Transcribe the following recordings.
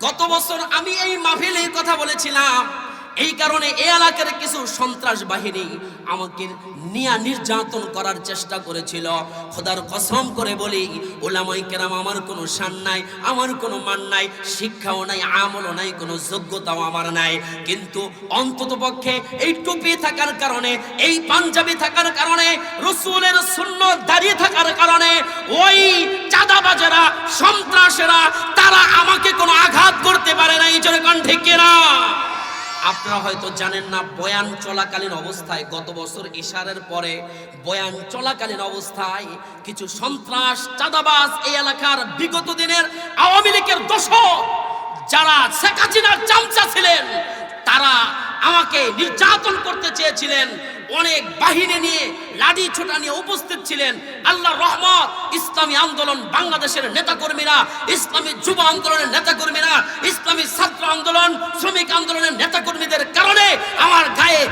গত বছর আমি এই মাহফিলে কথা বলেছিলাম। এই কারণে এই এলাকার কিছু সন্ত্রাস বাহিনী আমাকে নিয়া নির্যাতন করার চেষ্টা করেছিল। খোদার কসম করে বলি, ওলামাই কেরাম আমার কোনো শান নাই, আমার কোনো মান নাই, শিক্ষাও নাই, আমলও নাই, কোনো যোগ্যতাও আমার নাই। কিন্তু অন্তত পক্ষে এই টুপি থাকার কারণে, এই পাঞ্জাবি থাকার কারণে, রসুলের শূন্য দাঁড়িয়ে থাকার কারণে, ওই চাঁদাবাজেরা, সন্ত্রাসেরা, তারা আমাকে কোনো আঘাত করতে পারে না এই জন্য কণ্ঠে কিনা? আপনারা হয়তো জানেন না, বয়ান চলাকালীন অবস্থায় গত বছর ইশারের পরে বয়ান চলাকালীন অবস্থায় কিছু সন্ত্রাস, চাঁদাবাজ এই এলাকার বিগত দিনের আওয়ামী লীগের দোষ যারা শেখ হাসিনার চামচা ছিলেন, তারা আমাকে নির্যাতন করতে চেয়েছিলেন। অনেক বাহিনী নিয়ে, লাঠি ছোটা নিয়ে উপস্থিত ছিলেন। আল্লাহ রহমত, ইসলামী আন্দোলন বাংলাদেশের নেতাকর্মীরা, ইসলামী যুব আন্দোলনের নেতাকর্মীরা, ইসলামী ছাত্র আন্দোলন, শ্রমিক আন্দোলনের নেতাকর্মীদের কারণে আমার গায়ে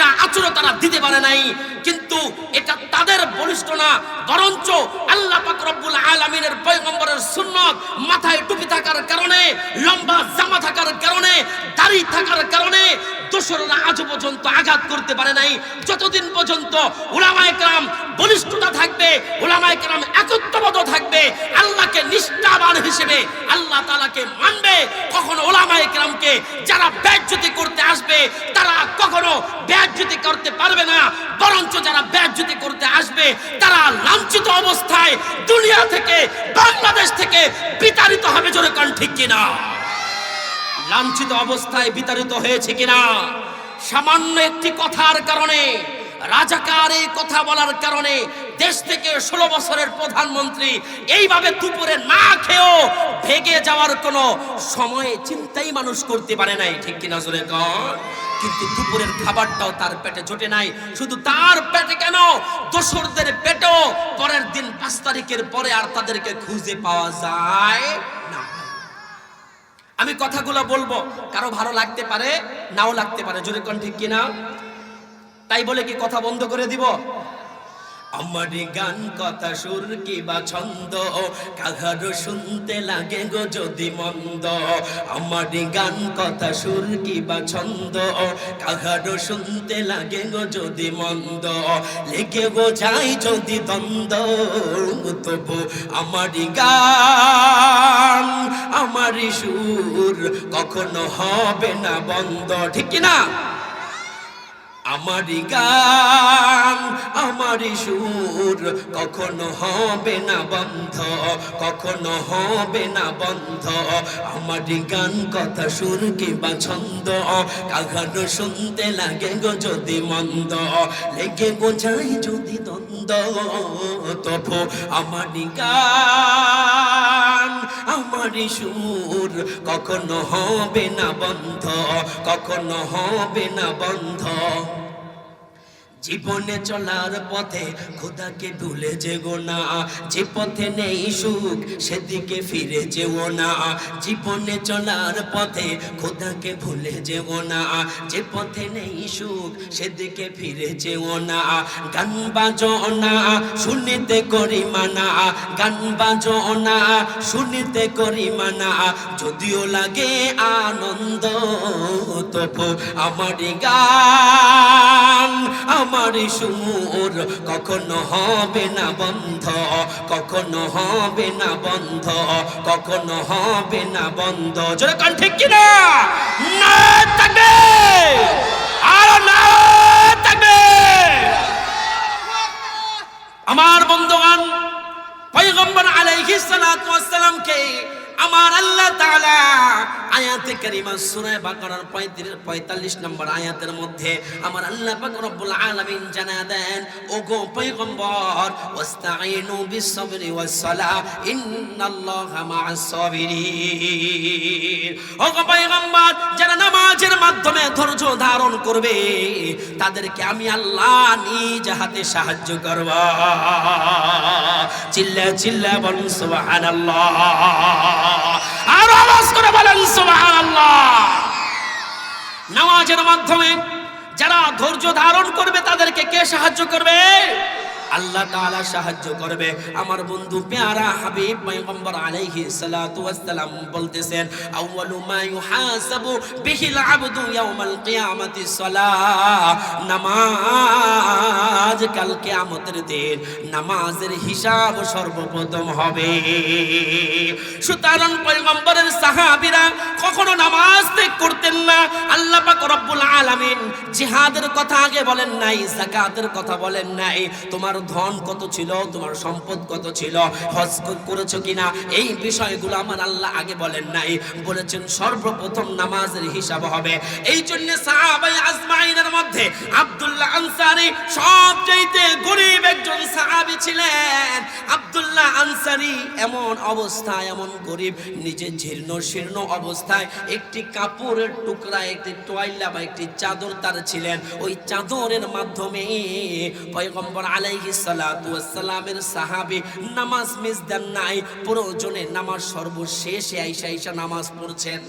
একটা আচরণ তারা দিতে পারে নাই। কিন্তু এটা তাদের বলিষ্ঠ না, বরঞ্চ আল্লাহ পাক রব্বুল আলামিনের পয়গম্বরের সুন্নত মাথায় টুপি থাকার কারণে, লম্বা জামা থাকার কারণে, দাড়ি থাকার কারণে দোসররা আজও পর্যন্ত আঘাত করতে পারে নাই। যতদিন পর্যন্ত ওলামায়ে কেরাম বলিষ্ঠতা থাকবে ওলামায়ে কেরাম একত্রবদ্ধ থাকবে, আল্লাহকে নিষ্ঠাবান হিসেবে আল্লাহ তাআলাকে মানবে, কখনো ওলামায়ে কেরামকে যারা ব্যাজ্যতি করতে আসবে, তারা কখনো ব্যাজ্যতি করতে পারবে না, বরঞ্চ যারা ব্যাজ্যুতি করতে আসবে, তারা লাঞ্ছিত অবস্থায় দুনিয়া থেকে, বাংলাদেশ থেকে বিতাড়িত হবে জোরে কান ঠিক কিনা? লাঞ্ছিত অবস্থায় বিতাড়িত হয়েছে কিনা? সামান্য একটি কথার কারণে রাজাকার এই কথা বলার কারণে দেশ থেকে ষোলো বছরের প্রধানমন্ত্রী এইভাবে দুপুরে না খেয়েও ভেগে যাওয়ার কোনো সময়ে চিন্তাই মানুষ করতে পারে নাই, ঠিক কিনা জোরে কর কিন্তু দুপুরের খাবারটাও তার পেটে জোটে নাই। শুধু তার পেটে কেন? দোসরদের পেটেও পরের দিন পাঁচ তারিখের পরে আর তাদেরকে খুঁজে পাওয়া যায় না। আমি কথাগুলো বলব, কারও ভালো লাগতে পারে, নাও লাগতে পারে, জোরে কোন ঠিক কিনা? তাই বলে কি কথা বন্ধ করে দিব? আমার গান কথা সুর কি বা ছন্দ? কাহারো শুনতে লাগে গো যদি মন্দ? আমার গান কথা সুর কি বা ছন্দ? কাহারো শুনতে লাগে গো যদি মন্দ? লেগে গো যাই যদি দ্বন্দ্ব, তবু আমার গান, আমার সুর কখনো হবে না বন্ধ। ঠিক না আমারি গান, আমারি সুর, কখনো হবে না বন্ধ, কখনো হবে না বন্ধ। আমারি গান কথা সুর কিংবা ছন্দ, কাহানো শুনতে লাগে গো যদি মন্দ। লেগে বোঝাই যদি দ্বন্দ্ব, তবু আমারি গান, আমারি সুর, কখনো হবে না বন্ধ, কখনো হবে না বন্ধ। জীবনে চলার পথে খোদাকে ভুলে যেও না। যে পথে নেই সুখ, সেদিকে ফিরে যেও না। জীবনে চলার পথে খোদাকে ভুলে যেও না। যে পথে নেই সুখ, সেদিকে ফিরে যেও না। গান বাজো না শুনিতে করি মানা। গান বাজো না শুনিতে করি মানা। যদিও লাগে আনন্দ, তবু আমার গান আমার সুর, কখনো হবে না বন্ধ, কখনো হবে না বন্ধ, কখনো হবে না বন্ধ। যেরকম ঠিক কিনা? না থাকবে কারিমা সূরা বাকারার 35 45 নম্বর আয়াতের মধ্যে আমার আল্লাহ জানা দেন যারা নামাজের মাধ্যমে ধৈর্য ধারণ করবে, তাদেরকে আমি আল্লাহ নিজ হাতে সাহায্য করব। চিল্লা চিল্লা বলুন, সুবহানাল্লাহ। আর নামাজের মাধ্যমে যারা ধৈর্য ধারণ করবে তাদেরকে কে সাহায্য করবে? আল্লাহ তাআলা সাহায্য করবে। আমার বন্ধু পেয়ারা হাবিব পয়গম্বর আলাইহি সালাতু ওয়াসসালাম বলতেছেন, আউয়ালু মা ইউহাসাবু বিহিল আবদু নামাজ কাল কিয়ামতের দিন নামাজের হিসাব সর্বপ্রথম হবে। সুতরাং পয়গম্বরের সাহাবীরা কখনো নামাজ ত্যাগ করতেন না। আল্লাহ পাক রব্বুল আলামিন জিহাদের কথা আগে বলেন নাই, যাকাতের কথা বলেন নাই। তোমার ধন কত ছিল, তোমার সম্পদ কত ছিল, হজ করেছ কিনা? এই বিষয়গুলো আমার আল্লাহ আগে বলেন নাই। বলেছেন, সর্বপ্রথম নামাজের হিসাব হবে। এই জন্য সাহাবাই আজমাইনের মধ্যে আব্দুল্লাহ আনসারি সবচাইতে গরিব একজন সাহাবী ছিলেন। আব্দুল্লাহ আনসারি এমন অবস্থায়, এমন গরিব, নিজে জীর্ণ শীর্ণ অবস্থায় একটি কাপড়ের টুকরা, একটি টয়লা বা একটি চাদর তার ছিলেন। ওই চাদরের মাধ্যমে পয়গম্বর আলাইহিস সালাতু ওয়াসসালামের সাহাবী নামাজ মিস দেন নাই, প্রয়োজনে নামাজ সর্বশেষে আইসা আইসা নামাজ পড়ছেন।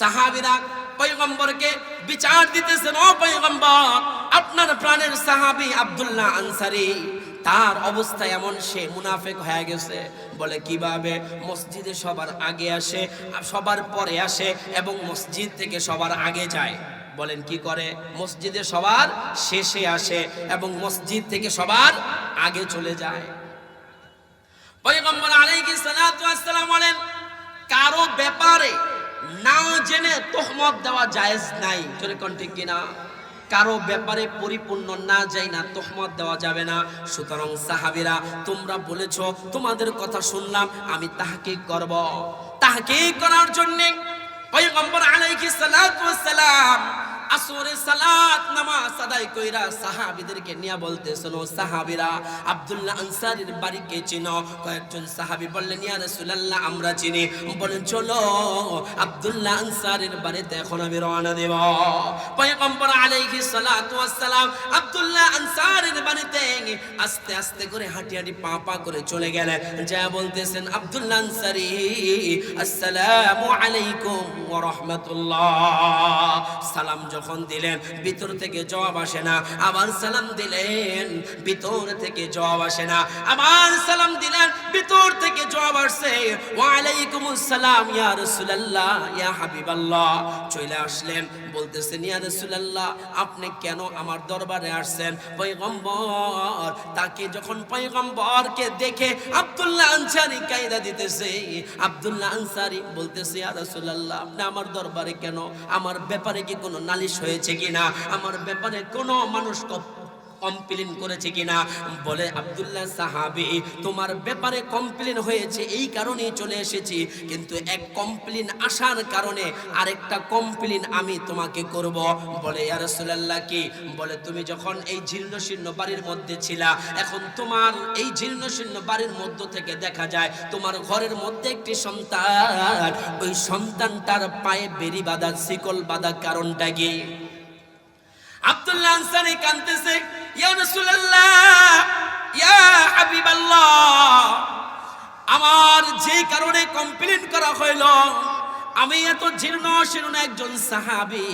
সাহাবীরা পয়গম্বরকে বিচার দিতেছেন, ও পয়গম্বর, আপনার প্রাণের সাহাবী আব্দুল্লাহ আনসারী, তার অবস্থা এমন, সে মুনাফেক হয়ে গেছে। বলে, কীভাবে? মসজিদে সবার আগে আসে, সবার পরে আসে এবং মসজিদ থেকে সবার আগে যায়। বলেন, কি করে? মসজিদে সবার শেষে আসে এবং মসজিদ থেকে সবার আগে চলে যায়। পয়গম্বর আলাইহিস সালাতু বলেন, কারও ব্যাপারে না জেনে তোহমত দেওয়া জায়েজ নাই। কোন ঠিক কিনা? কারও ব্যাপারে পরিপূর্ণ না যাই না তোহমত দেওয়া যাবে না। সুতরাং সাহাবীরা, তোমরা বলেছ, তোমাদের কথা শুনলাম, আমি তাহাকে করব। তাহাকে করার জন্য সালাত নামাজ আদায় কইরা সাহাবীদেরকে সাহাবীরা, আব্দুল্লাহ চিনো? কয়েকজন সাহাবী বললেন, ইয়া রাসূলুল্লাহ, আমরা চিনি। বলেন, চলো, আব্দুল্লাহ বাড়িতে এখন আমি রওনা দেব। পয়গম্বর আলাইহিস সালাতু ওয়াসসালাম আব্দুল্লাহ বাড়িতে আস্তে আস্তে করে হাঁটি হাঁটি পা পা করে চলে গেলেন। যা বলতেছেন, আব্দুল্লাহ আনসারী, আসসালামু আলাইকুম ওয়া রাহমাতুল্লাহ। সালাম যখন দিলেন, ভিতর থেকে জবাব আসে না। আবার সালাম দিলেন, ভিতর থেকে জবাব আসে না। আবার সালাম দিলেন, ভিতর জবাব আসছে ওয়া আলাইকুমুস সালাম ইয়া রাসূলুল্লাহ, ইয়া হাবিবাল্লাহ। চলে আসলেন, বলতেছেন, ইয়া রাসূলুল্লাহ, আপনি কেন আমার দরবারে আসছেন? পয়গম্বর তাকে যখন পয়গম্বরকে দেখে আব্দুল্লাহ আনসারী কায়দা দিতেছে, আব্দুল্লাহ আনসারী বলতেছে, ইয়া রাসূলুল্লাহ, আপনি আমার দরবারে কেন? আমার ব্যাপারে কি কোনো নালিশ হয়েছে কিনা? আমার ব্যাপারে কোনো মানুষ কমপ্লেন করেছে কিনা? বলে, আব্দুল্লাহ সাহাবি, তোমার ব্যাপারে কমপ্লেন হয়েছে, এই কারণেই চলে এসেছি। কিন্তু এক কমপ্লেন আসার কারণে আরেকটা কমপ্লেন আমি তোমাকে করব। বলে, ইয়া রাসূলুল্লাহ, কি? বলে, তুমি যখন এই জীর্ণ শীর্ণ বাড়ির মধ্যে ছিলা, এখন তোমার এই জীর্ণ শীর্ণ বাড়ির মধ্য থেকে দেখা যায়, তোমার ঘরের মধ্যে একটি সন্তান। ওই সন্তানটার পায়ে বেরি বাঁধা, শিকল বাঁধা কারণটা কি? আব্দুল্লাহ আনসারি কানতেছে ইয়া আমার যে কারণে কমপ্লেন করা হইল আমি এত জীর্ণ শীর্ণ একজন সাহাবী।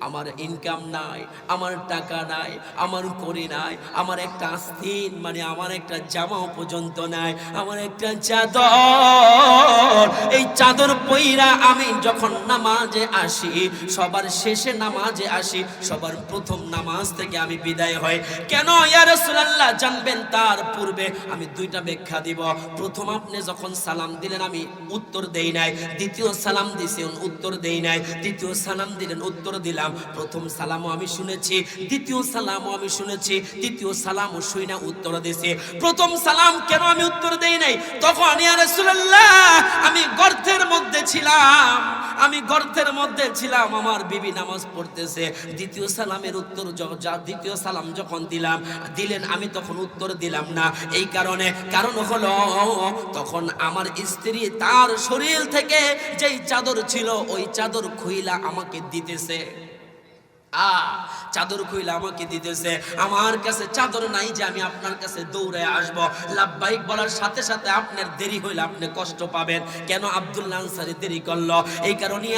আমার ইনকাম নাই, আমার টাকা নাই, আমার করি নাই, আমার একটা আস্তিন মানে আমার একটা জামাও পর্যন্ত নাই, আমার একটা চাদর। এই চাদর পইরা আমি যখন নামাজে আসি, সবার শেষে নামাজে আসি, সবার প্রথম নামাজ থেকে আমি বিদায় হই। কেন ইয়া রাসূলুল্লাহ জানবেন তার পূর্বে আমি দুইটা ব্যাখ্যা দিব। প্রথম আপনি যখন সালাম দিলেন, আমি উত্তর দেই নাই। দ্বিতীয় সালাম দিছেন, উত্তর দেই নাই। তৃতীয় সালাম দিলেন, উত্তর দিলাম। প্রথম সালামও আমি শুনেছি, দ্বিতীয় সালামও আমি শুনেছি, তৃতীয় সালামও শুই না, উত্তর দিছে প্রথম সালাম কেন আমি উত্তর দেই নাই? তখন আমি গর্তের মধ্যে ছিলাম, আমি গর্তের মধ্যে ছিলাম, আমার বিবি নামাজ পড়তেছে। দ্বিতীয় সালামের উত্তর দ্বিতীয় সালাম যখন দিলাম, দিলেন, আমি তখন উত্তর দিলাম না। এই কারণে, কারণ হলো, তখন আমার স্ত্রী তার শরীর থেকে যেই চাদর ছিল, ওই চাদর খুইলা আমাকে দিতেছে। 啊。চাদর কইলে আমাকে দিতেছে। আমার কাছে চাদর নাই যে আমি আপনার কাছে দৌড়ে আসব। লাভবাহিক বলার সাথে সাথে আপনার দেরি হইলে আপনি কষ্ট পাবেন। কেন আব্দুল্লাহ আনসারি দেরি করল? এই কারণে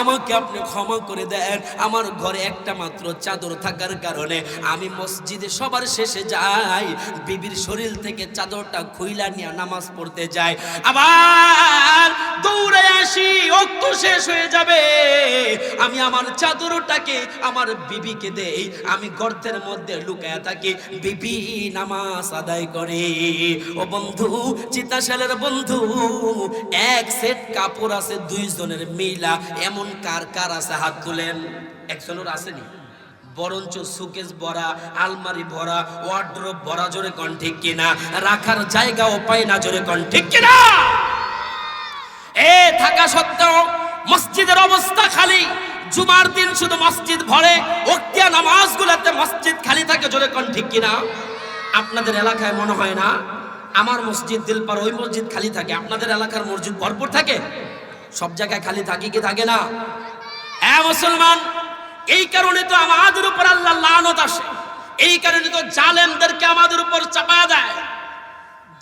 আমাকে আপনি ক্ষমা করে দেন। আমার ঘরে একটা মাত্র চাদর থাকার কারণে আমি মসজিদে সবার শেষে যাই, বিবির শরীর থেকে চাদরটা খুইলা নিয়ে নামাজ পড়তে যাই। আবার দৌড়ে আসি, অক্ত শেষ হয়ে যাবে। আমি আমার চাদরটাকে আমার বিবিকে দেই। আমি গর্তের মধ্যে লুকায়া থাকি। বিবি নামাজ আদায় করে। ও বন্ধু, চিতাশালের বন্ধু, এক সেট কাপড় আছে দুইজনের মিলা। এমন কার কার আছে? হাত তুলেন। একজনের আসেনি। বরঞ্চ সুকেস ভরা, আলমারি ভরা, ওয়ার্ড্রোব ভরা, জোরে কন ঠিক কিনা? রাখার জায়গাও পায় না, জোরে কন ঠিক কিনা? এ, থাকা সত্ত্বেও মসজিদের অবস্থা খালি। জুমার দিন শুধু মসজিদ ভরে ওক্তিয়া নামাজগুলোতে মসজিদ খালি থাকে জোরে কোন ঠিক কিনা? আপনাদের এলাকায় মনে হয় না? আমার মসজিদ দিলপার ওই মসজিদ খালি থাকে, আপনাদের এলাকার মসজিদ ভরপুর থাকে? সব জায়গায় খালি থাকে কি থাকে না? হ্যাঁ মুসলমান, এই কারণে তো আমাদের উপর আল্লাহ লানত আসে। এই কারণে তো জালেমদেরকে আমাদের উপর চাপা দেয়।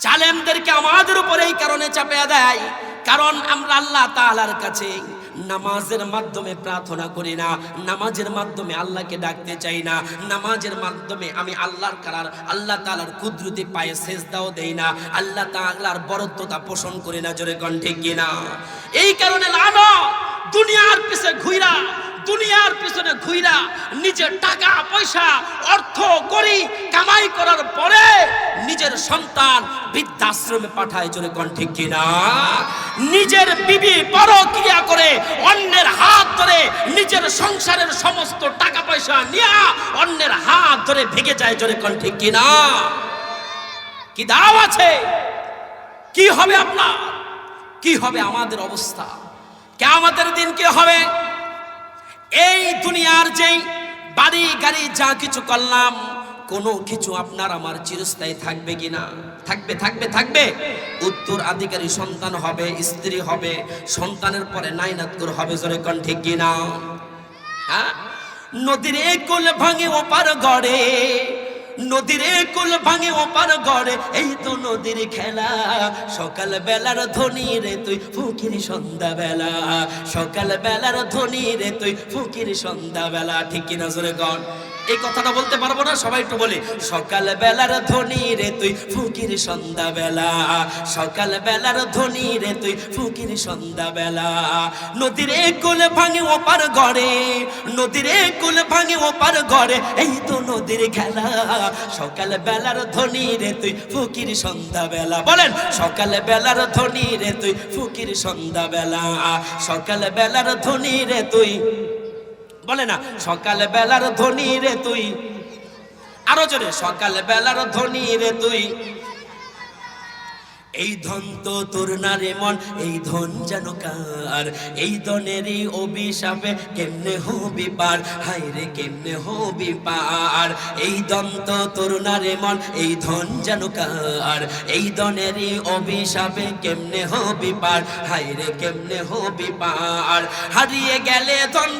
জালেমদেরকে আমাদের উপর এই কারণে চাপিয়ে দেয়, কারণ আমরা আল্লাহ তাআলার কাছে নামাজের মাধ্যমে প্রার্থনা করি না, নামাজের মাধ্যমে আল্লাহকে ডাকতে চাই না, নামাজের মাধ্যমে আমি আল্লাহর কালার, আল্লাহ তালার কুদরতি পায়ে শেষ দাও দেই না, আল্লাহ তাআলার বরত্বতা পোষণ করি না, জোরে কণ্ঠে কিনা? এই কারণে লানো দুনিয়ার পিছে ঘুইরা, দুনিয়ার পিছনে ঘুইরা নিজের টাকা, পয়সা, অর্থ করি কামাই করার পরে নিজের সন্তান বৃদ্ধাশ্রমে পাঠায়, জোরে কণ্ঠে কিনা? নিজের বিবি পরক্রিয়া করে অন্যের হাত ধরে নিজের সংসারের সমস্ত টাকা, পয়সা নিয়ে অন্যের হাত ধরে ভেঙে যায়, জোরে কণ্ঠে কিনা? কি দাও আছে? কি হবে আপনার? কি হবে আমাদের অবস্থা? কে আমাদের দিন কি হবে? এই দুনিয়ার যেই বাড়ি, গাড়ি, যা কিছু করলাম, কোনো কিছু আপনার আমার চিরস্থায়ী থাকবে কিনা থাকবে থাকবে থাকবে। উত্তর আধিকারী সন্তান হবে, স্ত্রী হবে, সন্তানের পরে নাইনাতকুর হবে, জোরে কণ্ঠে কিনা হ্যাঁ? নদীর কোল ভাঙে ওপার গড়ে নদীর কুল ভাঙে ওপার গড়ে এই তো নদীর খেলা। সকাল বেলার ধনী রে তুই ফুকির সন্ধ্যা বেলা সকাল বেলার ধনী রে তুই ফুকির সন্ধ্যা বেলা ঠিক কিনা জোরে গণ এই কথাটা বলতে পারব না, সবাই একটু বলি। সকাল বেলার ধ্বনি রে তুই, ফুকির সন্ধ্যা বেলা সকাল বেলার ধ্বনি রে তুই, ফুকির সন্ধ্যা বেলা নদীর কুল ভাঙে ওপার গড়ে নদীর কুল ভাঙে ওপার গড়ে এই তো নদীর খেলা। সকাল বেলার ধ্বনি রে তুই, ফুকির সন্ধ্যা বেলা বলেন সকাল বেলার ধ্বনি রে তুই, ফুকির সন্ধ্যা বেলা সকাল বেলার ধ্বনি রে তুই বলে না সকাল বেলার ধনী রে তুই। আরও জোরে সকাল বেলার ধনী রে তুই। এই ধন তো তোর না রে মন, এই ধন যেন কার? এই ধনেরই অভিশাপে কেমনে হবি পার? হাই রে, কেমনে হবি পার? এই ধন তো তোর না রে মন, এই ধন যেন কার? এই ধনেরই অভিশাপে কেমনে হবি পার? হাই রে, কেমনে হবি পার? হারিয়ে গেলে ধন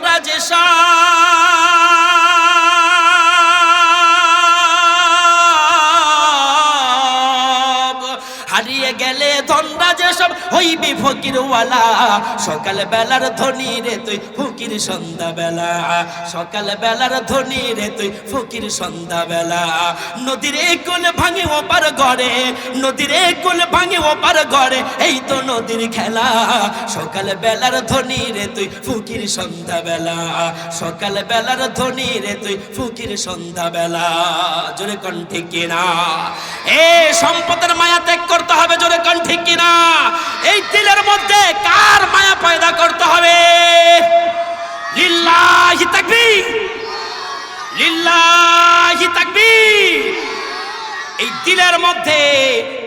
হারিয়ে গেলে ধনরা যেসব হইবি ফকিরওয়ালা। সকাল বেলার ধনী রে তুই ফকির সন্ধ্যা বেলা সকাল বেলার ধনী রে তুই ফকির সন্ধ্যা বেলা নদীর কোল ভাঙে ওপার গড়ে নদীর কোল ভাঙে ওপার গড়ে এই তো নদীর খেলা। সকাল বেলার ধনী রে তুই ফকির সন্ধ্যা বেলা সকাল বেলার ধনী রে তুই ফকির সন্ধ্যা বেলা জোরে কণ্ঠে কিনা। এ সম্পদের মায়া ত্যাগ করতে হবে, জোরে কণ্ঠে কিনা। এই তিলের মধ্যে কার মায়া পয়দা করতে হবে? লিল্লাহি তাকবীর। লিল্লাহি তাকবীর। এই তিলের মধ্যে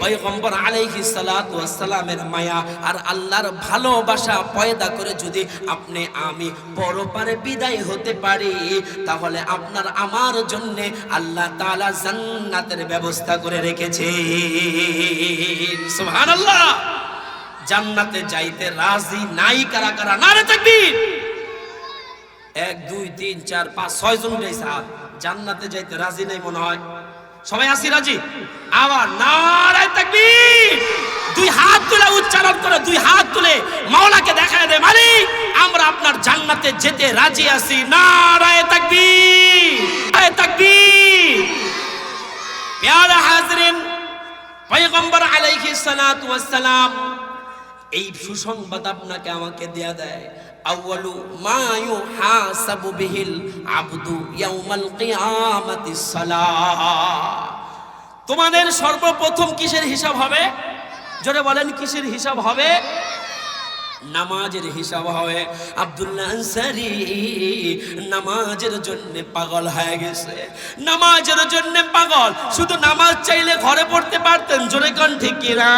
পয়গম্বর আলাইহিস সালাতু ওয়াস সালামের মায়া আর আল্লাহর ভালোবাসা পয়দা করে যদি আপনি আমি পরপারে বিদায় হতে পারি, তাহলে আপনার আমার জন্য আল্লাহ তাআলা জান্নাতের ব্যবস্থা করে রেখেছে সুবহানাল্লাহ! জান্নাতে যাইতে রাজি নাই কারা কারা? নারে তাকবীর! এক, দুই, তিন, চার, পাঁচ, ছয় জন জান্নাতে যাইতে রাজি নাই মনে হয়? সবাই আসি, রাজি? আবার নারায় তাকবীর! দুই হাত তুলে উচ্চারণ করে, দুই হাত তুলে মাওলাকে দেখায় দে মালিক, আমরা আপনার জান্নাতে যেতে রাজি আছি। নারায় তাকবীর! নারায়ে তাকবীর! প্যারা হাজরিন, পয়গম্বর আলাইহিস সালাতু ওয়াস সালাম, এই সুসংবাদ আপনাকে আমাকে দেয়া দেয়। আউয়ালু মা ইউহাসাবু বিহিল আবদু ইয়াউমাল কিয়ামাতিস সালাহ তোমাদের সর্বপ্রথম কিসের হিসাব হবে? জোরে বলেন, কিসের হিসাব হবে? নামাজের হিসাব হবে। আব্দুল্লাহ আনসারি, নামাজের জন্য পাগল হয়ে গেছে। নামাজের জন্য পাগল। শুধু নামাজ চাইলে ঘরে পড়তে পারতেন, জোরে কন ঠিক কিনা?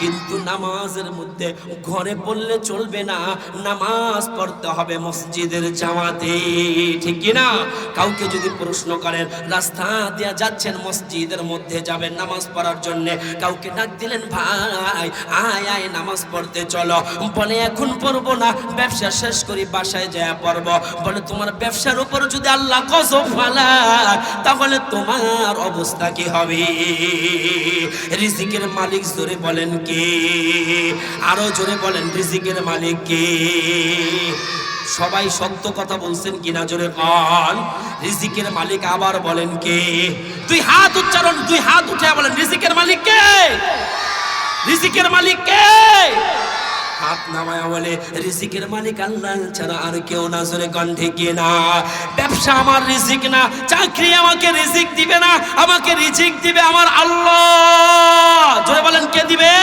কিন্তু নামাজের মধ্যে ঘরে পড়লে চলবে না। নামাজ পড়তে হবে মসজিদের জামাতে। ঠিক কিনা কাউকে যদি প্রশ্ন করেন, রাস্তা দিয়ে যাচ্ছেন মসজিদের মধ্যে যাবেন নামাজ পড়ার জন্য? কাউকে ডাক দিলেন, ভাই, আয় আয়, নামাজ পড়তে চলো। বলে, এখন পড়ব না, ব্যবসা শেষ করি, বাসায় যায় পড়ব। বলে, তোমার ব্যবসার উপর যদি আল্লাহ গজব ফালায়, তাহলে তোমার অবস্থা কি হবে? রিজিকের মালিক জোরে বলেন কে আরও জোরে বলেন, রিজিকের মালিক কে? সবাই সত্য কথা বলছেন কিনা জোরে কন রিজিকের মালিক আবার বলেন কে? দুই হাত উচ্চারণ, দুই হাত উঠে বলেন, রিজিকের মালিক কে? রিজিকের মালিক কে? হাত নামায় বলে, রিজিকের মালিক আল্লাহ ছাড়া আর কেউ না, জোরে কণ্ঠে গিয়ে না? ব্যবসা আমার রিজিক না, চাকরি আমাকে রিজিক দিবে না, আমাকে রিজিক দিবে আমার আল্লাহ। জোরে বলেন, কে দিবে?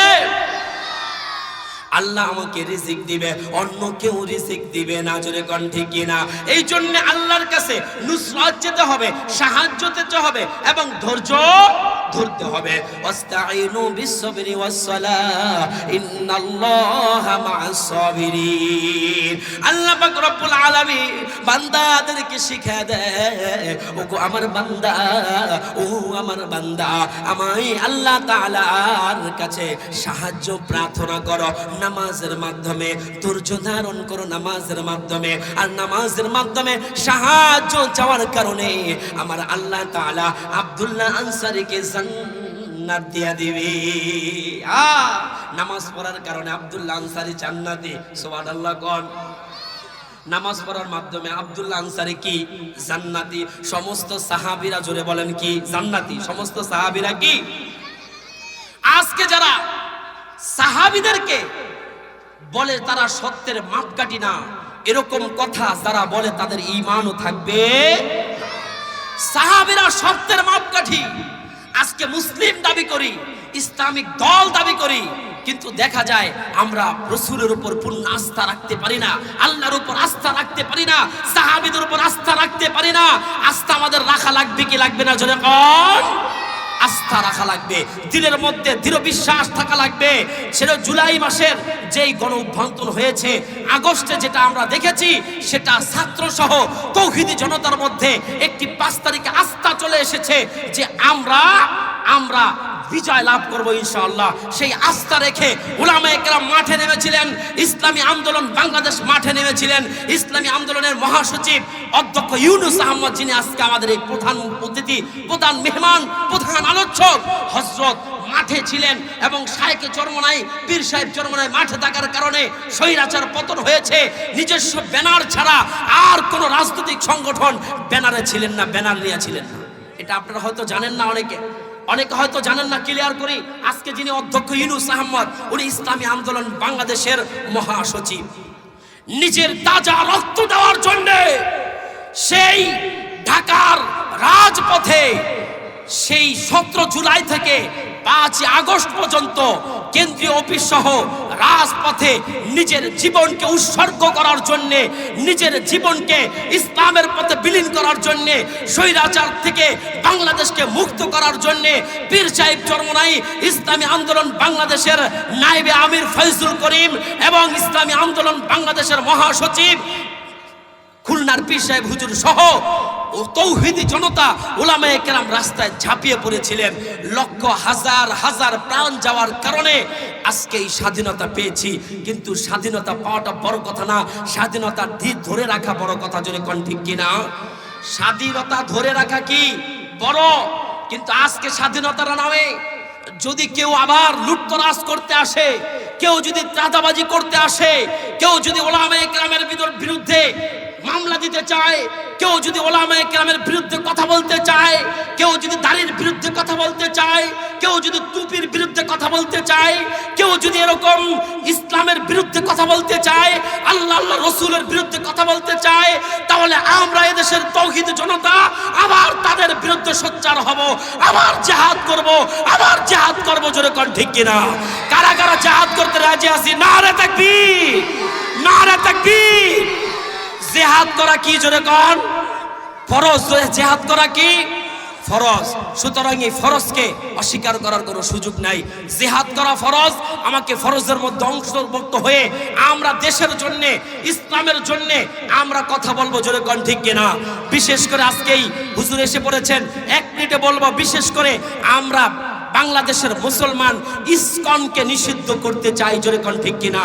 আল্লাহ আমাকে রিজিক দিবে, অন্য কেউ রিজিক দিবে না, জোরে কিনা এই জন্য আল্লাহর কাছে নুসরাত যেতে হবে, সাহায্য যেতে হবে এবং ধৈর্য ধরতে হবে। ওয়াস্তাইনু বিসসবরি ওয়াসসালাহ, ইন্নাল্লাহা মাআস সাবিরিন আল্লাহ পাক রব্বুল আলামিন বান্দাদেরকে শিখা দেয়, ওগো আমার বান্দা, ও আমার বান্দা, আমায় আল্লাহ তাআলার কাছে সাহায্য, প্রার্থনা করো। নামাজের মাধ্যমে, ধৈর্য ধারণ করো নামাজের মাধ্যমে। আর নামাজের মাধ্যমে সাহায্য চাওয়ার কারণে আমার আল্লাহ তাআলা আব্দুল্লাহ আনসারিকে নামাজ পড়ার কারণে আব্দুল্লাহ আনসারী জান্নাতি। সুবহানাল্লাহ, কোন? নামাজ পড়ার মাধ্যমে আব্দুল্লাহ আনসারি কি? জান্নাতি। সমস্ত সাহাবীরা জোরে বলেন কি? জান্নাতি। সমস্ত সাহাবীরা কি? আজকে যারা সাহাবীদেরকে বলে তারা সত্যের মাপকাঠি না, এরকম কথা যারা বলে তাদের ঈমানও থাকবে সাহাবীরা সত্যের মাপকাঠি। আজকে মুসলিম দাবি করি, ইসলামিক দল দাবি করি কিন্তু দেখা যায় আমরা রসুলের উপর পূর্ণ আস্থা রাখতে পারি না, আল্লাহর উপর আস্থা রাখতে পারি না, সাহাবিদের উপর আস্থা রাখতে পারি না। আস্থা আমাদের রাখা লাগবে কি লাগবে না জোরে কন? আস্থা রাখা লাগবে, দিলের মধ্যে দৃঢ় বিশ্বাস থাকা লাগবে। সেটা জুলাই মাসের যেই গণ অভ্যন্তর হয়েছে, আগস্টে যেটা আমরা দেখেছি, সেটা ছাত্র সহ তৌহিদি জনতার মধ্যে একটি পাঁচ তারিখে আস্থা চলে এসেছে যে আমরা আমরা বিজয় লাভ করব ইনশাআল্লাহ। সেই আস্থা রেখে উলামা একরাম মাঠে নেমেছিলেন, ইসলামী আন্দোলন বাংলাদেশ মাঠে নেমেছিলেন, ইসলামী আন্দোলনের মহাসচিব অধ্যক্ষ ইউনুস আহমদ, যিনি আজকে আমাদের এই প্রধান অতিথি, প্রধান মেহমান, প্রধান আলোচক হজরত মাঠে ছিলেন এবং সাহেকে চরমনাই পীর সাহেব চরমনাই মাঠে থাকার কারণে স্বৈরাচার পতন হয়েছে। নিজস্ব ব্যানার ছাড়া আর কোন রাজনৈতিক সংগঠন ব্যানারে ছিলেন না, ব্যানার নিয়ে ছিলেন না। এটা আপনারা হয়তো জানেন না অনেকে। অনেকে হয়তো জানেন না ক্লিয়ার করি। আজকে যিনি অধ্যক্ষ ইউনুস আহমদ, উনি ইসলামী আন্দোলন বাংলাদেশের মহাসচিব। নিজের তাজা রক্ত দেওয়ার জন্য সেই ঢাকার রাজপথে, সেই সতেরো জুলাই থেকে পাঁচ আগস্ট পর্যন্ত কেন্দ্রীয় অফিস সহ রাজপথে নিজের জীবনকে উৎসর্গ করার জন্য, নিজের জীবনকে ইসলামের পথে বিলীন করার জন্য, স্বৈরাচার থেকে বাংলাদেশকে মুক্ত করার জন্য পীর সাহেব চরমনাই ইসলামী আন্দোলন বাংলাদেশের নাইবে আমির ফৈজুল করিম এবং ইসলামী আন্দোলন বাংলাদেশের মহাসচিব খুলনার পীর সাহেব হুজুর সহ ও তৌহিদি জনতা ওলামায়ে কেরাম রাস্তায় ঝাঁপিয়ে পড়েছিলেন। লক্ষ হাজার হাজার প্রাণ যাওয়ার কারণে আজকে এই স্বাধীনতা পেয়েছি। কিন্তু স্বাধীনতা পাওয়াটা বড় কথা না, স্বাধীনতা ধীর ধরে রাখা বড় কথা জোরে কোন ঠিক কিনা? স্বাধীনতা ধরে রাখা কি বড়? কিন্তু আজকে স্বাধীনতার নামে যদি কেউ আবার লুটতরাজ করতে আসে, কেউ যদি চাঁদাবাজি করতে আসে, কেউ যদি ওলামা একরামের বিরুদ্ধে মামলা দিতে চায়, কেউ যদি ওলামা একরামের বিরুদ্ধে কথা বলতে চায়, কেউ যদি দাড়ির বিরুদ্ধে কথা বলতে চায়, কেউ যদি টুপির বিরুদ্ধে কথা বলতে চায়, কেউ যদি এরকম ইসলামের বিরুদ্ধে কথা বলতে চায়, আল্লাহ আল্লাহ রসুলের বিরুদ্ধে কথা বলতে চায়, তাহলে আমরা এদেশের তৌহিদ জনতা আবার তাদের বিরুদ্ধে সোচ্চার হব, আবার জেহাদ করব, আবার জেহাদ করব জোরে কন ঠিক কিনা? কারা কারা জেহাদ করতে রাজি আছি? না রে থাকবি না রে থাকবি জেহাদ করা কি জোরে কন? ফরজ জেহাদ করা কি? ফরজ। সুতরাং এই ফরজকে অস্বীকার করার কোনো সুযোগ নাই। জেহাদ করা ফরজ, আমাকে ফরজের মধ্যে অংশভুক্ত হয়ে আমরা দেশের জন্য, ইসলামের জন্য আমরা কথা বলব জোরে কন ঠিক কিনা? বিশেষ করে আজকেই হুজুর এসে পড়েছেন, এক মিনিটে বলব, বিশেষ করে আমরা বাংলাদেশের মুসলমান ইসকনকে নিষিদ্ধ করতে চাই জোরে কন ঠিক কিনা?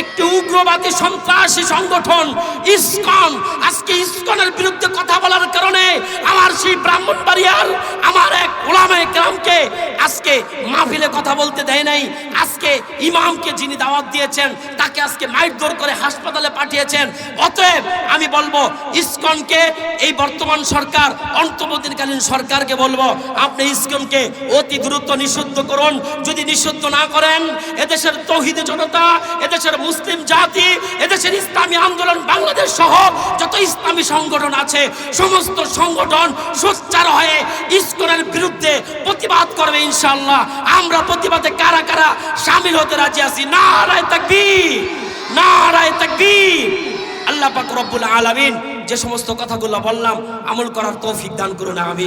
একটি উগ্রবাদী সন্ত্রাসী সংগঠন, ইসকন। আজকে ইসকনের বিরুদ্ধে কথা বলার কারণে আমার সেই ব্রাহ্মণবাড়িয়ার আমার এক ওলামে গ্রামকে আজকে মাহফিলে কথা বলতে দেয় নাই। আজকে ইমামকে যিনি দাওয়াত দিয়েছেন, তাকে আজকে মাইটদর করে হাসপাতালে পাঠিয়েছেন। অতএব আমি বলব, ইসকনকে, এই বর্তমান সরকার, অন্তর্বর্তীকালীন সরকারকে বলব, আপনি ইসকনকে অতি দ্রুত নিষিদ্ধ করুন। যদি নিষিদ্ধ না করেন, এদেশের তৌহিদ জনতা, এদেশের মুসলিম জাতি, এদেশের ইসলামী আন্দোলন, বাংলাদেশ সহ যত ইসলামী সংগঠন আছে, সমস্ত সংগঠন সোচ্চার হয়ে ইসকনের বিরুদ্ধে প্রতিবাদ করবে ইনশাল্লাহ আমরা প্রতিবাদে কারা কারা সামিল হতে রাজি আছি। নারায় তাকবি নারায় তাকবি আল্লাহ পাক রব্বুল আলামিন যে সমস্ত কথাগুলো বললাম, আমল করার তৌফিক দান করুন, আমিন।